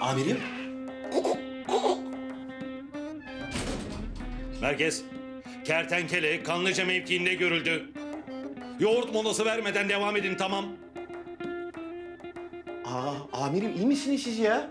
Amirim? Merkez, kertenkele kanlıca mevkiinde görüldü. Yoğurt molası vermeden devam edin tamam. Aa, amirim iyi misiniz siz ya?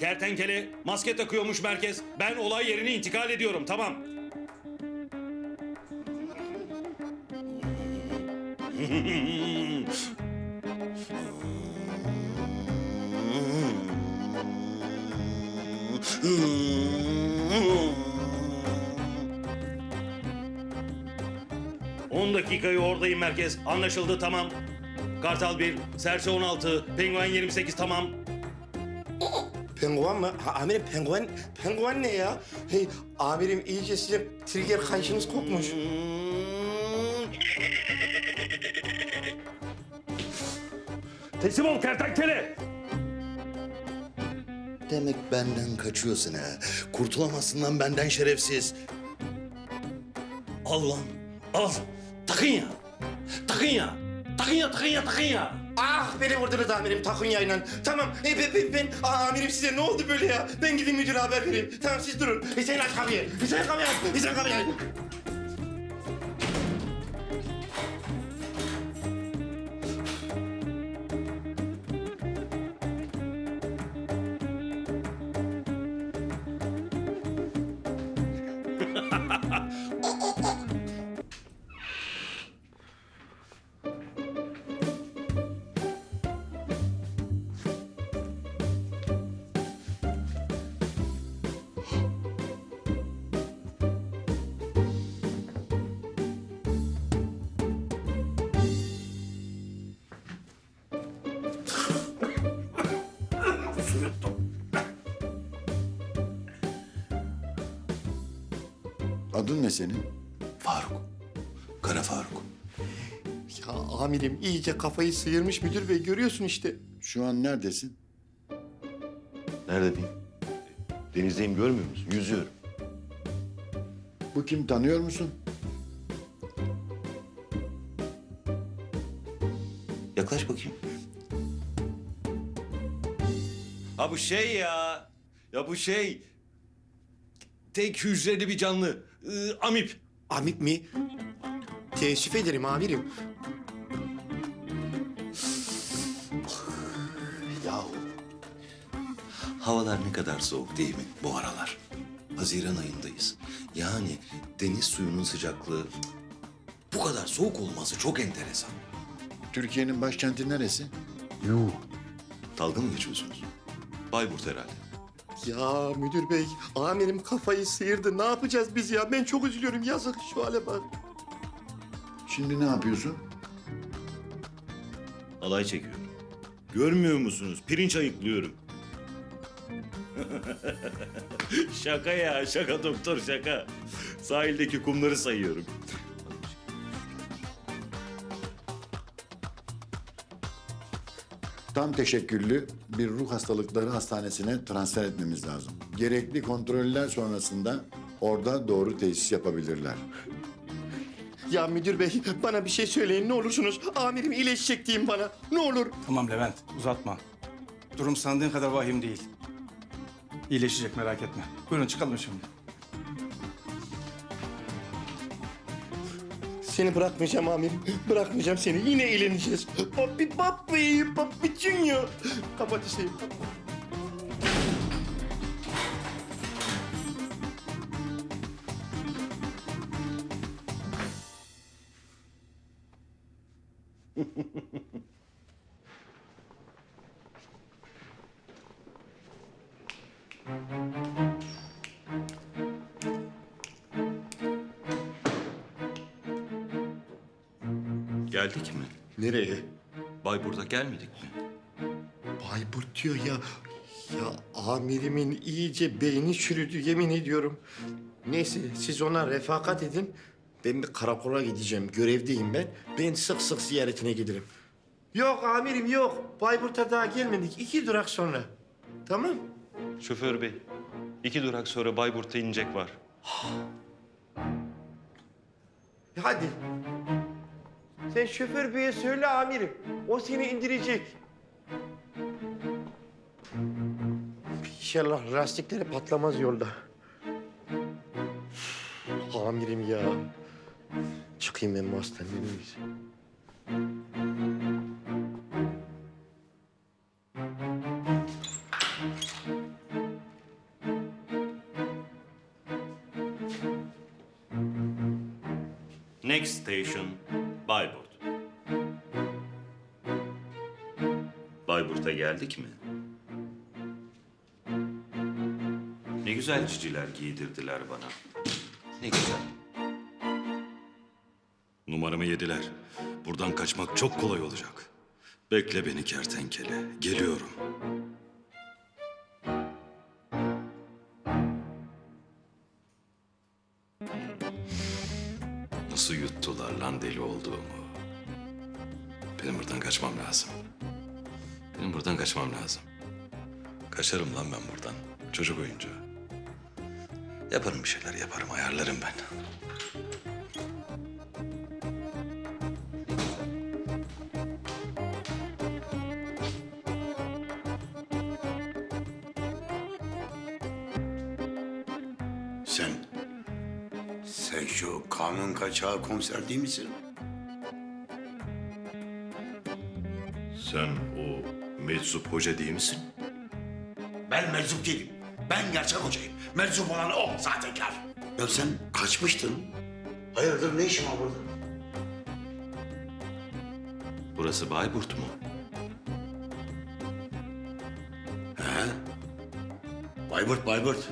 Kertenkele maske takıyormuş merkez. Ben olay yerine intikal ediyorum tamam. On dakikayı oradayım merkez. Anlaşıldı tamam. Kartal 1, Serçe 16, Penguen 28 tamam. Penguen mı? Ha, amirim penguen, penguen ne ya? Hey, amirim iyice sizin trigger kayışınız kopmuş. Teslim ol kertenkele. Demek benden kaçıyorsun ha. Kurtulamazsın lan benden şerefsiz. Al lan. Al. Takın ya. Takın ya. Takın ya, takın ya, takın ya. Ah beni vurdunuz amirim takunyayla. Tamam e, ben, ben, ben Aa, amirim size ne oldu böyle ya? Ben gideyim müdüre haber vereyim. Tamam siz durun. Hüseyin aç kapıyı. Hüseyin kapıyı aç. Hüseyin kapıyı aç. ha ha Adın ne senin? Faruk. Kara Faruk. Ya amirim iyice kafayı sıyırmış müdür bey görüyorsun işte. Şu an neredesin? Nerede diyeyim? Denizdeyim görmüyor musun? Yüzüyorum. Bu kim tanıyor musun? Yaklaş bakayım. Ha bu şey ya. Ya bu şey. Tek hücreli bir canlı. Ee, amip. Amip mi? Teessüf ederim amirim. Yahu. Havalar ne kadar soğuk değil mi bu aralar? Haziran ayındayız. Yani deniz suyunun sıcaklığı bu kadar soğuk olması çok enteresan. Türkiye'nin başkenti neresi? Dalga mı geçiyorsunuz? Bayburt herhalde. Ya müdür bey, amirim kafayı sıyırdı. Ne yapacağız biz ya? Ben çok üzülüyorum. Yazık şu hale bak. Şimdi ne yapıyorsun? Alay çekiyorum. Görmüyor musunuz? Pirinç ayıklıyorum. şaka ya, şaka doktor şaka. Sahildeki kumları sayıyorum. Tam teşekküllü bir ruh hastalıkları hastanesine transfer etmemiz lazım. Gerekli kontroller sonrasında orada doğru tesis yapabilirler. Ya müdür bey, bana bir şey söyleyin ne olursunuz. Amirim iyileşecek deyin bana. Ne olur. Tamam Levent, uzatma. Durum sandığın kadar vahim değil. İyileşecek merak etme. Buyurun çıkalım şimdi. Seni bırakmayacağım amirim. Bırakmayacağım seni. Yine eğleneceğiz. Papi papi, papi junior. Kapat Hüseyin. Geldik mi? Nereye? Bayburt'a gelmedik mi? Bayburt diyor ya. Ya amirimin iyice beyni çürüdü yemin ediyorum. Neyse siz ona refakat edin. Ben bir karakola gideceğim. Görevdeyim ben. Ben sık sık ziyaretine giderim. Yok amirim yok. Bayburt'a daha gelmedik. İki durak sonra. Tamam. Şoför bey, iki durak sonra Bayburt'a inecek var. Hadi. Sen şoför beye söyle amirim. O seni indirecek. İnşallah lastikleri patlamaz yolda. Amirim ya. Çıkayım ben bu hastaneden. Bayburt'a geldik mi? Ne güzel ciciler giydirdiler bana. Ne güzel. Numaramı yediler. Buradan kaçmak çok kolay olacak. Bekle beni kertenkele. Geliyorum. Nasıl yuttular lan deli olduğumu? Benim buradan kaçmam lazım. Benim buradan kaçmam lazım. Kaçarım lan ben buradan. Çocuk oyuncağı. Yaparım bir şeyler yaparım, ayarlarım ben. Sen, sen şu kanun kaçağı komiser değil misin? Sen meczup hoca değil misin? Ben meczup değilim. Ben gerçek hocayım. Meczup olan o sahtekar. Ya sen kaçmıştın. Hayırdır ne işin var burada? Burası Bayburt mu? He? Bayburt, Bayburt.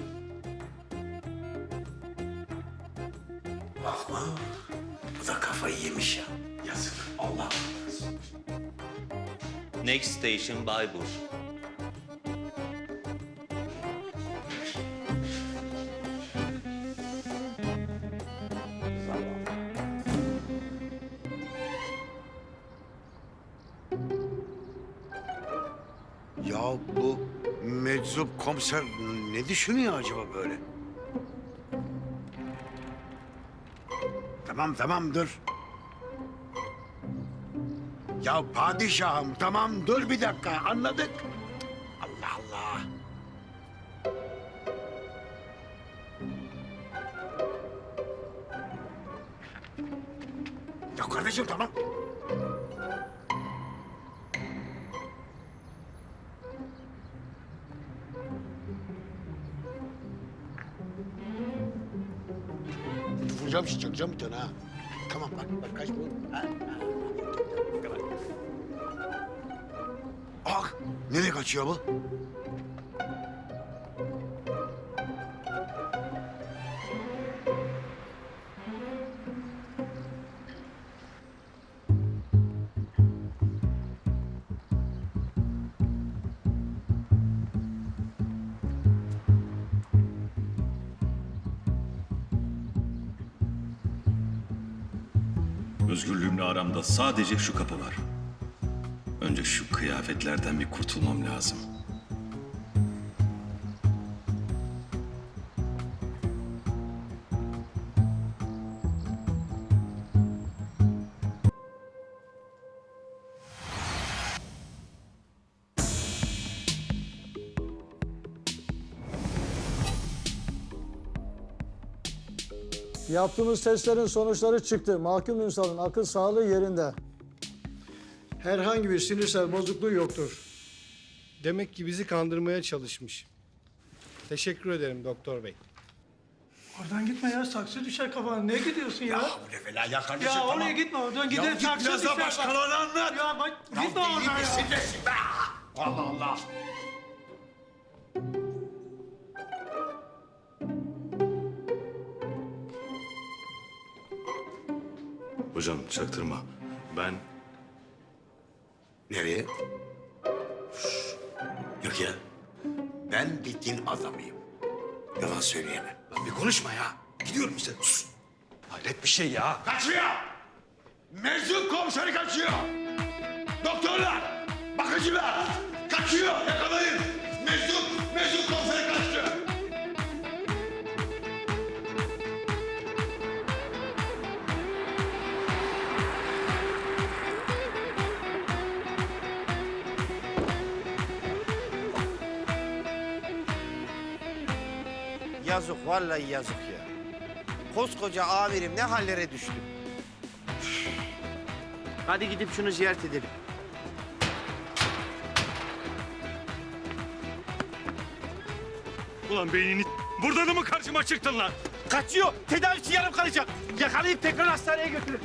Next station Bayburt. Ya bu meczup komiser ne düşünüyor acaba böyle? Tamam tamam dur. Ya padişahım tamam dur bir dakika anladık. Allah Allah. Ya kardeşim tamam. Vuracağım şimdi çakacağım bir tane ha. Tamam bak bak kaç bu. Ha. Nereye kaçıyor bu? Özgürlüğümle aramda sadece şu kapı var. Önce şu kıyafetlerden bir kurtulmam lazım. Yaptığımız testlerin sonuçları çıktı. Mahkum Ünsal'ın akıl sağlığı yerinde. Herhangi bir sinirsel bozukluğu yoktur. Demek ki bizi kandırmaya çalışmış. Teşekkür ederim doktor bey. Oradan gitme ya saksı düşer kafana. Ne gidiyorsun ya? Ya, Bu ne fela ya kardeşim oraya gitme oradan gider git saksı biraz daha düşer. başkalarına anlat. Ya bak Ya gitme oradan ya. misin nesin be? Allah Allah. Hocam çaktırma. Ben Nereye? Yok ya. Ben bir din adamıyım. Yalan söyleyemem. Lan bir konuşma ya. Gidiyorum işte. Sus. Hayret bir şey ya. Kaçıyor! Meczup komiseri kaçıyor! Doktorlar! Bakıcılar! Kaçıyor! Yakalayın! Meczup! Meczup komiseri kaçtı! Yazık vallahi yazık ya. Koskoca amirim ne hallere düştü. Hadi gidip şunu ziyaret edelim. Ulan beynini burada da mı karşıma çıktın lan? Kaçıyor. Tedavisi yarım kalacak. Yakalayıp tekrar hastaneye götürün.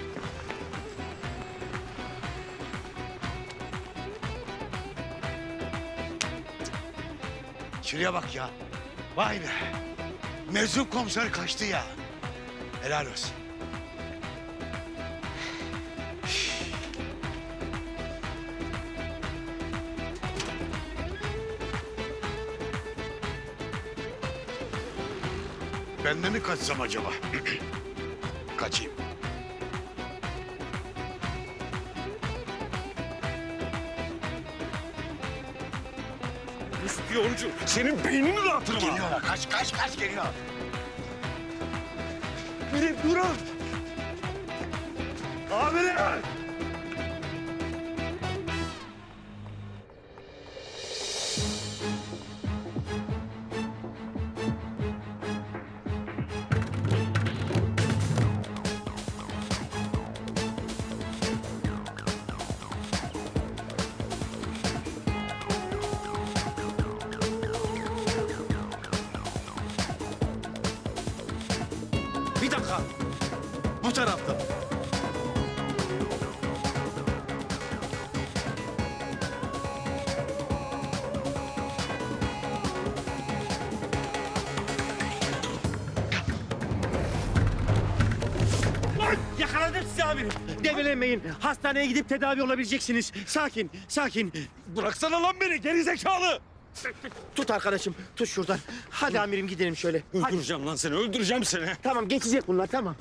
Şuraya bak ya. Vay be. Meczup komiser kaçtı ya. Helal olsun. Ben de mi kaçsam acaba? Kaçayım. İspiyoncu. Senin beynini dağıtırım ha. Geliyorlar. Kaç kaç kaç geliyor. Amirim durun. Amirim. Amirim. Develenmeyin. Hastaneye gidip tedavi olabileceksiniz. Sakin, sakin. Bıraksana lan beni gerizekalı. Tut arkadaşım, tut şuradan. Hadi amirim gidelim şöyle. Hadi. Öldüreceğim lan seni öldüreceğim seni. Tamam geçecek bunlar tamam.